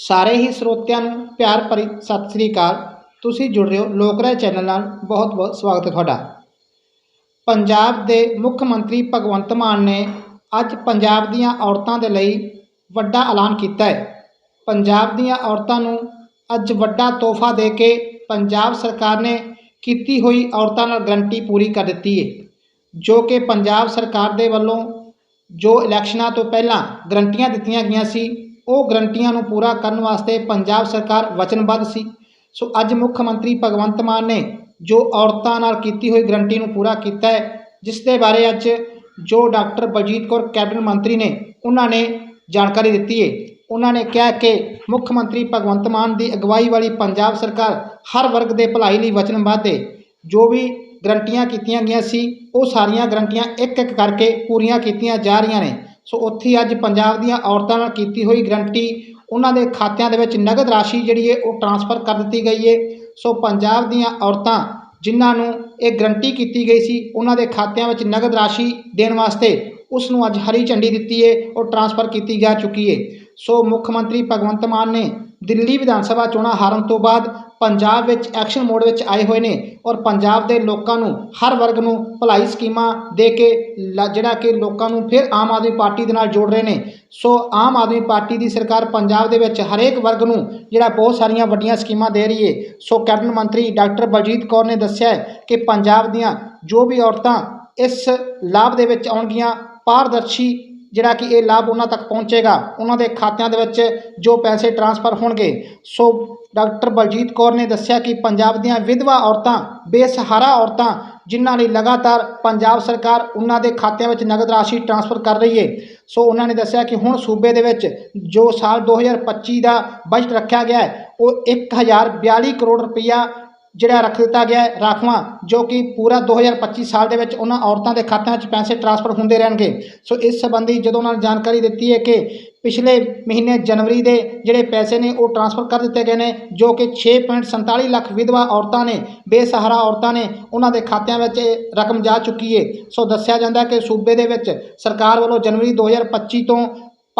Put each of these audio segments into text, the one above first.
ਸਾਰੇ ਹੀ ਸਰੋਤਿਆਂ ਨੂੰ ਪਿਆਰ ਭਰੀ ਸਤਿ ਸ੍ਰੀ ਅਕਾਲ। ਤੁਸੀਂ ਜੁੜ ਰਹੇ ਹੋ ਲੋਕਰਾਏ ਚੈਨਲ ਨਾਲ। ਬਹੁਤ ਬਹੁਤ ਸਵਾਗਤ ਹੈ ਤੁਹਾਡਾ। ਪੰਜਾਬ ਦੇ ਮੁੱਖ ਮੰਤਰੀ ਭਗਵੰਤ ਮਾਨ ਨੇ ਅੱਜ ਪੰਜਾਬ ਦੀਆਂ ਔਰਤਾਂ ਦੇ ਲਈ ਵੱਡਾ ਐਲਾਨ ਕੀਤਾ ਹੈ। ਪੰਜਾਬ ਦੀਆਂ ਔਰਤਾਂ ਨੂੰ ਅੱਜ ਵੱਡਾ ਤੋਹਫਾ ਦੇ ਕੇ ਪੰਜਾਬ ਸਰਕਾਰ ਨੇ ਕੀਤੀ ਹੋਈ ਔਰਤਾਂ ਨਾਲ ਗਰੰਟੀ ਪੂਰੀ ਕਰ ਦਿੱਤੀ ਹੈ, ਜੋ ਕਿ ਪੰਜਾਬ ਸਰਕਾਰ ਦੇ ਵੱਲੋਂ ਜੋ ਇਲੈਕਸ਼ਨਾਂ ਤੋਂ ਪਹਿਲਾਂ ਗਰੰਟੀਆਂ ਦਿੱਤੀਆਂ ਗਈਆਂ ਸੀ ਉਹ ਗਰੰਟੀਆਂ ਨੂੰ ਪੂਰਾ ਕਰਨ ਵਾਸਤੇ ਪੰਜਾਬ ਸਰਕਾਰ ਵਚਨਬੱਧ ਸੀ। ਸੋ ਅੱਜ ਮੁੱਖ ਮੰਤਰੀ ਭਗਵੰਤ ਮਾਨ ਨੇ ਜੋ ਔਰਤਾਂ ਨਾਲ ਕੀਤੀ ਹੋਈ ਗਰੰਟੀ ਨੂੰ ਪੂਰਾ ਕੀਤਾ ਹੈ, ਜਿਸ ਦੇ ਬਾਰੇ ਅੱਜ ਜੋ ਡਾਕਟਰ ਬਲਜੀਤ ਕੌਰ, ਕੈਬਨਿਟ ਮੰਤਰੀ ਨੇ ਉਹਨਾਂ ਨੇ ਜਾਣਕਾਰੀ ਦਿੱਤੀ ਹੈ। ਉਹਨਾਂ ਨੇ ਕਿਹਾ ਕਿ ਮੁੱਖ ਮੰਤਰੀ ਭਗਵੰਤ ਮਾਨ ਦੀ ਅਗਵਾਈ ਵਾਲੀ ਪੰਜਾਬ ਸਰਕਾਰ ਹਰ ਵਰਗ ਦੇ ਭਲਾਈ ਲਈ ਵਚਨਬੱਧ ਹੈ। ਜੋ ਵੀ ਗਰੰਟੀਆਂ ਕੀਤੀਆਂ ਗਈਆਂ ਸੀ, ਉਹ ਸਾਰੀਆਂ ਗਰੰਟੀਆਂ ਇੱਕ ਇੱਕ ਕਰਕੇ ਪੂਰੀਆਂ ਕੀਤੀਆਂ ਜਾ ਰਹੀਆਂ ਨੇ। ਸੋ ਉੱਥੇ ਅੱਜ ਪੰਜਾਬ ਦੀਆਂ ਔਰਤਾਂ ਨਾਲ ਕੀਤੀ ਹੋਈ ਗਰੰਟੀ, ਉਹਨਾਂ ਦੇ ਖਾਤਿਆਂ ਦੇ ਵਿੱਚ ਨਗਦ ਰਾਸ਼ੀ ਜਿਹੜੀ ਹੈ ਉਹ ਟਰਾਂਸਫਰ ਕਰ ਦਿੱਤੀ ਗਈ ਹੈ। ਸੋ ਪੰਜਾਬ ਦੀਆਂ ਔਰਤਾਂ ਜਿਨ੍ਹਾਂ ਨੂੰ ਇਹ ਗਰੰਟੀ ਕੀਤੀ ਗਈ ਸੀ, ਉਹਨਾਂ ਦੇ ਖਾਤਿਆਂ ਵਿੱਚ ਨਗਦ ਰਾਸ਼ੀ ਦੇਣ ਵਾਸਤੇ ਉਸ ਨੂੰ ਅੱਜ ਹਰੀ ਝੰਡੀ ਦਿੱਤੀ ਹੈ, ਉਹ ਟਰਾਂਸਫਰ ਕੀਤੀ ਜਾ ਚੁੱਕੀ ਹੈ। ਸੋ ਮੁੱਖ ਮੰਤਰੀ ਭਗਵੰਤ ਮਾਨ ਨੇ ਦਿੱਲੀ ਵਿਧਾਨ ਸਭਾ ਚੋਣਾਂ ਹਾਰਨ ਤੋਂ ਬਾਅਦ ਪੰਜਾਬ ਵਿੱਚ ਐਕਸ਼ਨ ਮੋਡ ਵਿੱਚ ਆਏ ਹੋਏ ਨੇ ਔਰ ਪੰਜਾਬ ਦੇ ਲੋਕਾਂ ਨੂੰ ਹਰ ਵਰਗ ਨੂੰ ਭਲਾਈ ਸਕੀਮਾਂ ਦੇ ਕੇ ਲ- ਜਿਹੜਾ ਕਿ ਲੋਕਾਂ ਨੂੰ ਫਿਰ ਆਮ ਆਦਮੀ ਪਾਰਟੀ ਦੇ ਨਾਲ ਜੋੜ ਰਹੇ ਨੇ। ਸੋ ਆਮ ਆਦਮੀ ਪਾਰਟੀ ਦੀ ਸਰਕਾਰ ਪੰਜਾਬ ਦੇ ਵਿੱਚ ਹਰੇਕ ਵਰਗ ਨੂੰ ਜਿਹੜਾ ਬਹੁਤ ਸਾਰੀਆਂ ਵੱਡੀਆਂ ਸਕੀਮਾਂ ਦੇ ਰਹੀ ਹੈ ਸੋ ਕੈਬਨਿਟ ਮੰਤਰੀ ਡਾਕਟਰ ਬਲਜੀਤ ਕੌਰ ਨੇ ਦੱਸਿਆ ਕਿ ਪੰਜਾਬ ਦੀਆਂ ਜੋ ਵੀ ਔਰਤਾਂ ਇਸ ਲਾਭ ਦੇ ਵਿੱਚ ਆਉਣਗੀਆਂ, ਪਾਰਦਰਸ਼ੀ ਜਿਹੜਾ ਕਿ ਇਹ ਲਾਭ ਉਹਨਾਂ ਤੱਕ ਪਹੁੰਚੇਗਾ। ਉਹਨਾਂ ਦੇ ਖਾਤਿਆਂ ਦੇ ਵਿੱਚ ਜੋ ਪੈਸੇ ਟਰਾਂਸਫਰ ਹੋਣਗੇ। ਸੋ ਡਾਕਟਰ ਬਲਜੀਤ ਕੌਰ ਨੇ ਦੱਸਿਆ ਕਿ ਪੰਜਾਬ ਦੀਆਂ ਵਿਧਵਾ ਔਰਤਾਂ, ਬੇਸਹਾਰਾ ਔਰਤਾਂ, ਜਿਨ੍ਹਾਂ ਲਈ ਲਗਾਤਾਰ ਪੰਜਾਬ ਸਰਕਾਰ ਉਹਨਾਂ ਦੇ ਖਾਤਿਆਂ ਵਿੱਚ ਨਗਦ ਰਾਸ਼ੀ ਟ੍ਰਾਂਸਫਰ ਕਰ ਰਹੀ ਹੈ ਸੋ ਉਹਨਾਂ ਨੇ ਦੱਸਿਆ ਕਿ ਹੁਣ ਸੂਬੇ ਦੇ ਵਿੱਚ ਜੋ ਸਾਲ 2025 ਦਾ ਬਜਟ ਰੱਖਿਆ ਗਿਆ ਹੈ, ਉਹ 1042 ਕਰੋੜ ਰੁਪਈਆ ਜਿਹੜਾ ਰੱਖ ਦਿੱਤਾ ਗਿਆ ਹੈ, ਰਾਖਵਾਂ, ਜੋ ਕਿ ਪੂਰਾ 2025 ਸਾਲ ਦੇ ਵਿੱਚ ਉਹਨਾਂ ਔਰਤਾਂ ਦੇ ਖਾਤਿਆਂ 'ਚ ਪੈਸੇ ਟਰਾਂਸਫਰ ਹੁੰਦੇ ਰਹਿਣਗੇ। ਸੋ ਇਸ ਸੰਬੰਧੀ ਜਦੋਂ ਉਹਨਾਂ ਨੇ ਜਾਣਕਾਰੀ ਦਿੱਤੀ ਹੈ ਕਿ ਪਿਛਲੇ ਮਹੀਨੇ ਜਨਵਰੀ ਦੇ ਜਿਹੜੇ ਪੈਸੇ ਨੇ ਉਹ ਟਰਾਂਸਫਰ ਕਰ ਦਿੱਤੇ ਗਏ ਨੇ, ਜੋ ਕਿ 6.47 ਲੱਖ ਵਿਧਵਾ ਔਰਤਾਂ ਨੇ, ਬੇਸਹਾਰਾ ਔਰਤਾਂ ਨੇ, ਉਹਨਾਂ ਦੇ ਖਾਤਿਆਂ ਵਿੱਚ ਇਹ ਰਕਮ ਜਾ ਚੁੱਕੀ ਹੈ। ਸੋ ਦੱਸਿਆ ਜਾਂਦਾ ਕਿ ਸੂਬੇ ਦੇ ਵਿੱਚ ਸਰਕਾਰ ਵੱਲੋਂ ਜਨਵਰੀ 2025 ਤੋਂ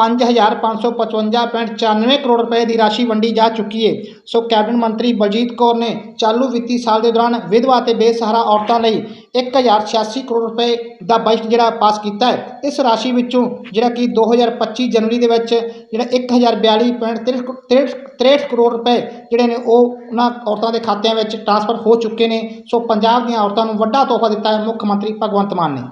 5555.94 ਕਰੋੜ ਰੁਪਏ ਦੀ ਰਾਸ਼ੀ ਵੰਡੀ ਜਾ ਚੁੱਕੀ ਹੈ ਸੋ ਕੈਬਨਿਟ ਮੰਤਰੀ ਬਲਜੀਤ ਕੌਰ ਨੇ ਚਾਲੂ ਵਿੱਤੀ ਸਾਲ ਦੇ ਦੌਰਾਨ ਵਿਧਵਾ ਤੇ ਬੇਸਹਾਰਾ ਔਰਤਾਂ ਲਈ 1086 ਕਰੋੜ ਰੁਪਏ ਦਾ ਬਜਟ ਜਿਹੜਾ ਪਾਸ ਕੀਤਾ ਹੈ। ਇਸ ਰਾਸ਼ੀ ਵਿੱਚੋਂ ਜਿਹੜਾ ਕਿ 2025 ਜਨਵਰੀ ਦੇ ਵਿੱਚ ਜਿਹੜਾ 1042.63 ਕਰੋੜ ਰੁਪਏ ਜਿਹੜੇ ਨੇ ਉਹ ਉਹਨਾਂ ਔਰਤਾਂ ਦੇ ਖਾਤਿਆਂ ਵਿੱਚ ਟ੍ਰਾਂਸਫਰ ਹੋ ਚੁੱਕੇ ਨੇ। ਸੋ ਪੰਜਾਬ ਦੀਆਂ ਔਰਤਾਂ ਨੂੰ ਵੱਡਾ ਤੋਹਫਾ ਦਿੱਤਾ ਹੈ ਮੁੱਖ ਮੰਤਰੀ ਭਗਵੰਤ ਮਾਨ ਨੇ।